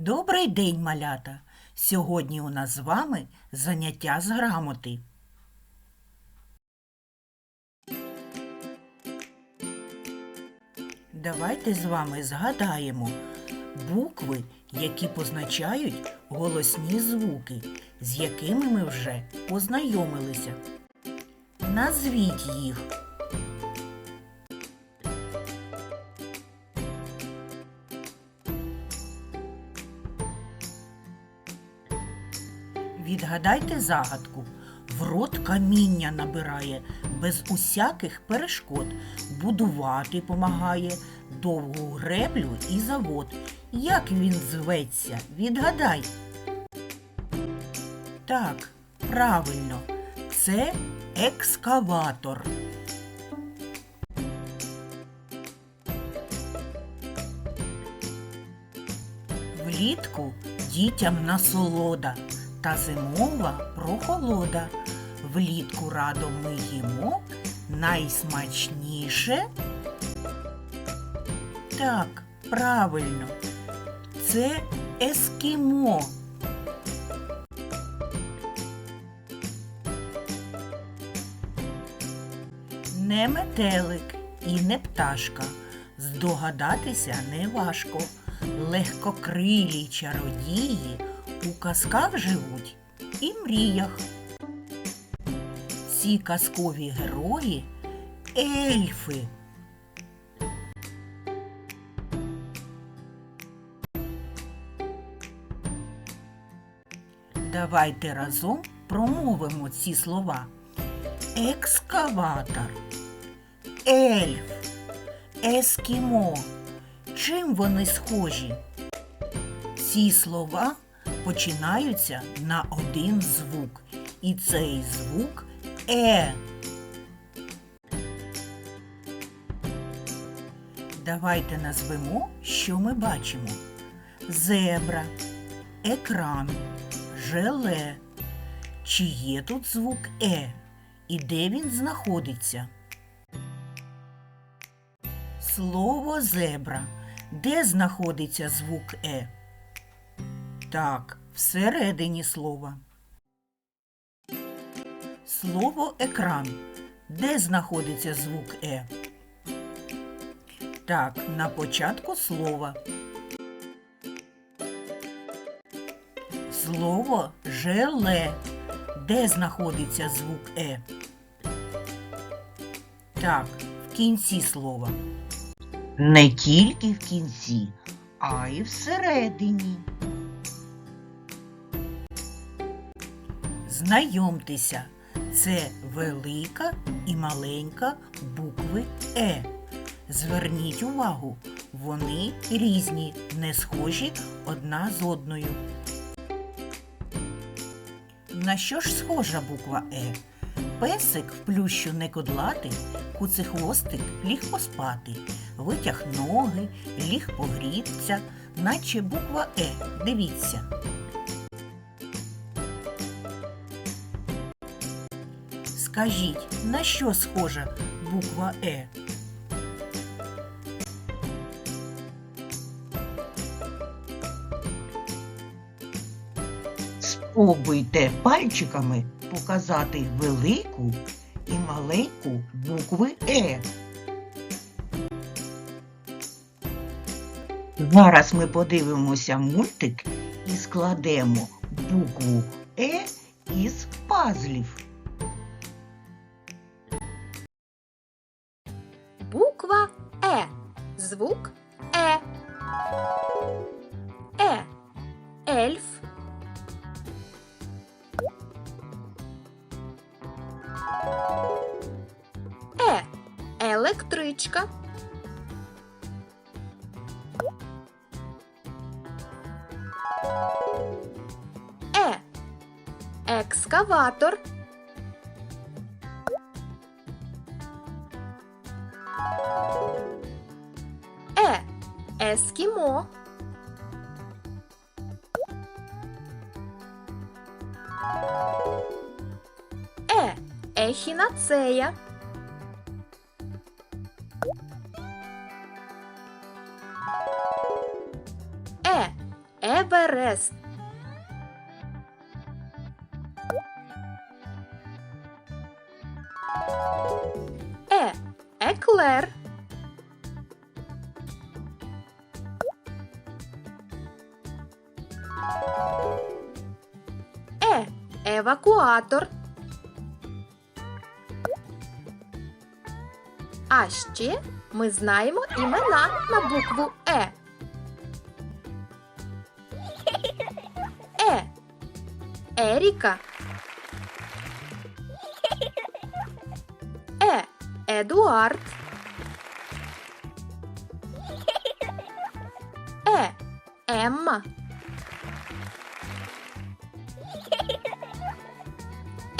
Добрий день, малята! Сьогодні у нас з вами заняття з грамоти. Давайте з вами згадаємо букви, які позначають голосні звуки, з якими ми вже познайомилися. Назвіть їх. Відгадайте загадку. В рот каміння набирає, без усяких перешкод. Будувати помагає, довгу греблю і завод. Як він зветься? Відгадай. Так, правильно, це екскаватор. Влітку дітям насолода та зимова прохолода. Влітку радо ми їмо найсмачніше. Так, правильно, це ескімо. Не метелик і не пташка. Здогадатися не важко. Легкокрилі чародії у казках живуть і мріях. Ці казкові герої ельфи. Давайте разом промовимо ці слова. Екскаватор, ельф, ескімо. Чим вони схожі? Ці слова починаються на один звук. І цей звук Е. Давайте назвемо, що ми бачимо. Зебра, екран, желе. Чи є тут звук Е? І де він знаходиться? Слово зебра. Де знаходиться звук Е? Так, всередині слова. Слово екран. Де знаходиться звук Е? Так, на початку слова. Слово желе. Де знаходиться звук Е? Так, в кінці слова. Не тільки в кінці, а й всередині. Знайомтеся, це велика і маленька букви Е. Зверніть увагу, вони різні, не схожі одна з одною. На що ж схожа буква Е? Песик в плющу не кодлати, куцехвостик ліг поспати, витяг ноги, ліг погріться, наче буква Е. Дивіться. Скажіть, на що схожа буква Е? Спробуйте пальчиками показати велику і маленьку букви Е. Зараз ми подивимося мультик і складемо букву Е із пазлів. Електричка. Е. Екскаватор. Е. Ескімо. Е. Ехінацея. Еверест. Е. Еклер. Е. Евакуатор. А ще ми знаємо імена на букву Е. Еріка. Е. Едуард. Е. Емма.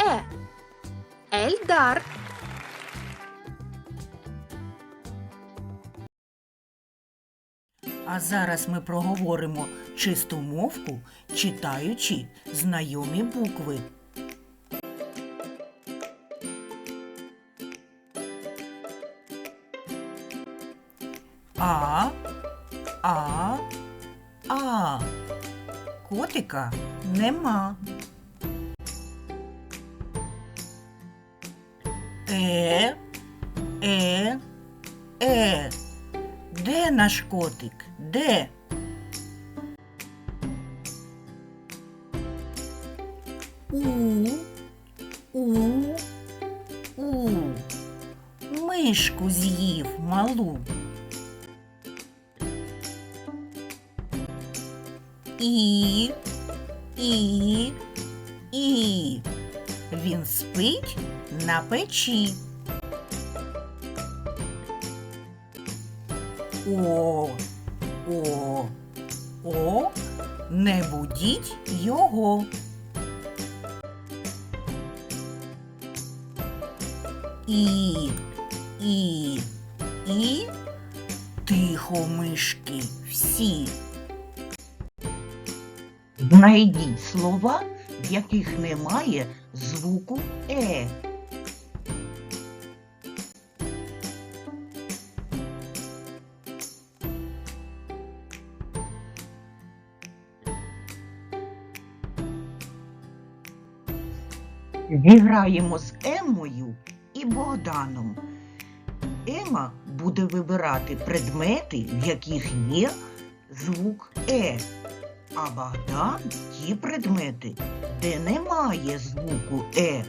Е. Ельдар. Зараз ми проговоримо чисту мовку, читаючи знайомі букви. А, А, А. Котика нема. Е, Е, Е. Де наш котик? Де? У, у, у. Мишку з'їв малу. І, і, і. Він спить на печі. О, не будіть його. І, і, і, тихо, мишки, всі. Знайдіть слова, в яких немає звуку е. Зіграємо з Еммою і Богданом. Ема буде вибирати предмети, в яких є звук Е, а Богдан ті предмети, де немає звуку Е.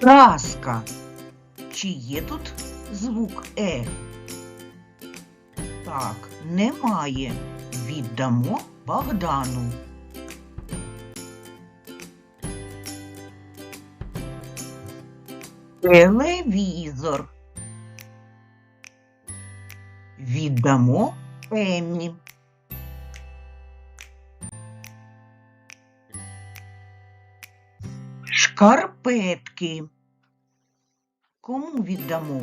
Праска. Чи є тут звук Е? Так, немає. Віддамо Богдану. Телевізор. Віддамо Еммі. Шкарпетки. Кому віддамо?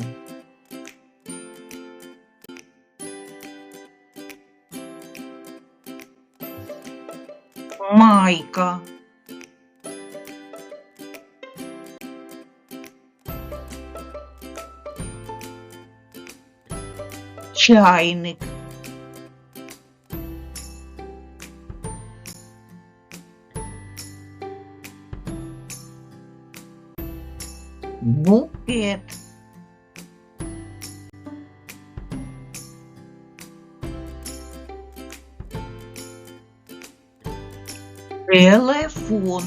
Майка. Чайник. Букет. Телефон.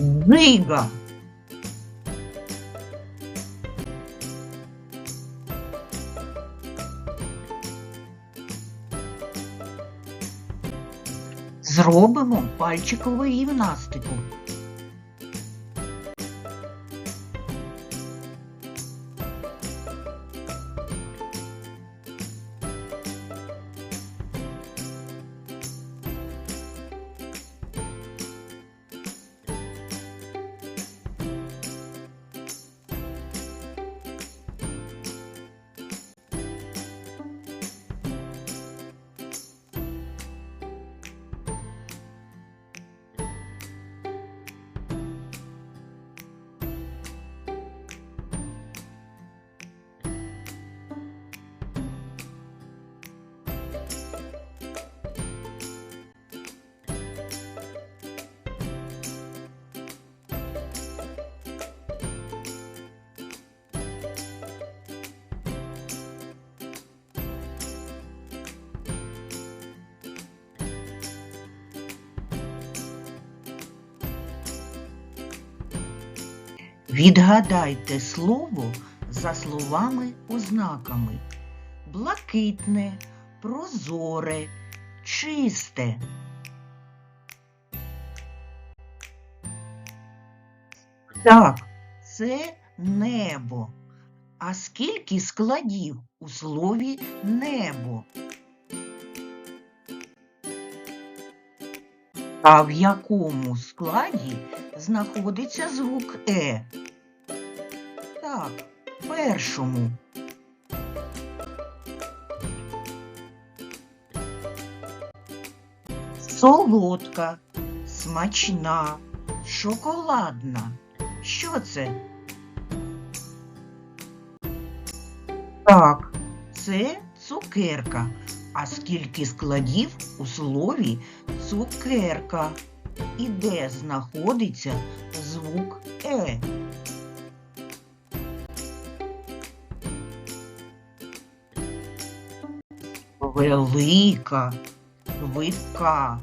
Зига. Зробимо пальчикову гімнастику. Відгадайте слово за словами-ознаками. Блакитне, прозоре, чисте. Так, це небо. А скільки складів у слові небо? А в якому складі знаходиться звук Е? Першому. Солодка, смачна, шоколадна. Що це? Так, це цукерка. А скільки складів у слові цукерка? І де знаходиться звук Е? Велика, видка,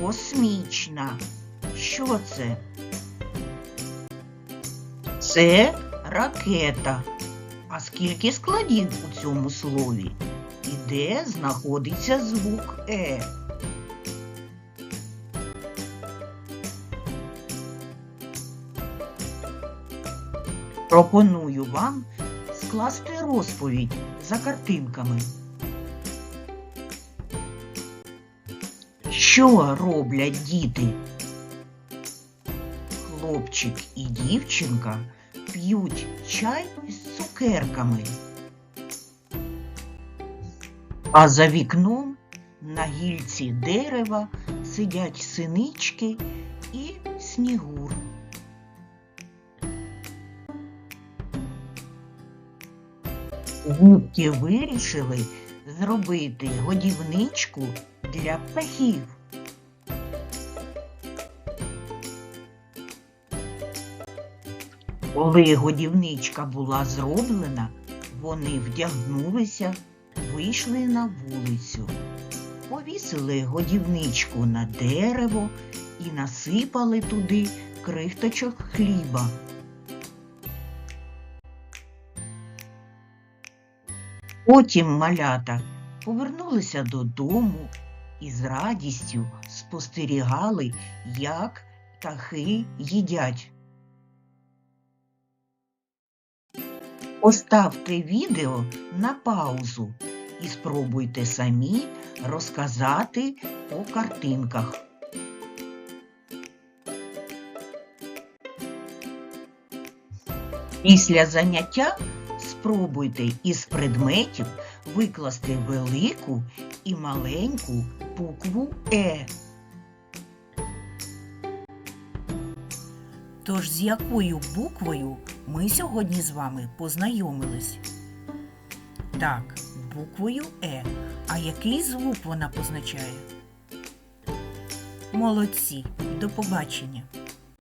космічна. Що це? Це ракета. А скільки складів у цьому слові? І де знаходиться звук Е? Пропоную вам скласти розповідь за картинками. Що роблять діти? Хлопчик і дівчинка п'ють чай з цукерками. А за вікном на гільці дерева сидять синички і снігур. Губки вирішили зробити годівничку для птахів. Коли годівничка була зроблена, вони вдягнулися, вийшли на вулицю, повісили годівничку на дерево і насипали туди крихточок хліба. Потім малята повернулися додому і з радістю спостерігали, як птахи їдять. Поставте відео на паузу і спробуйте самі розказати по картинках. Після заняття спробуйте із предметів викласти велику і маленьку букву Е. Тож з якою буквою ми сьогодні з вами познайомились? Так, буквою Е. А який звук вона позначає? Молодці, до побачення!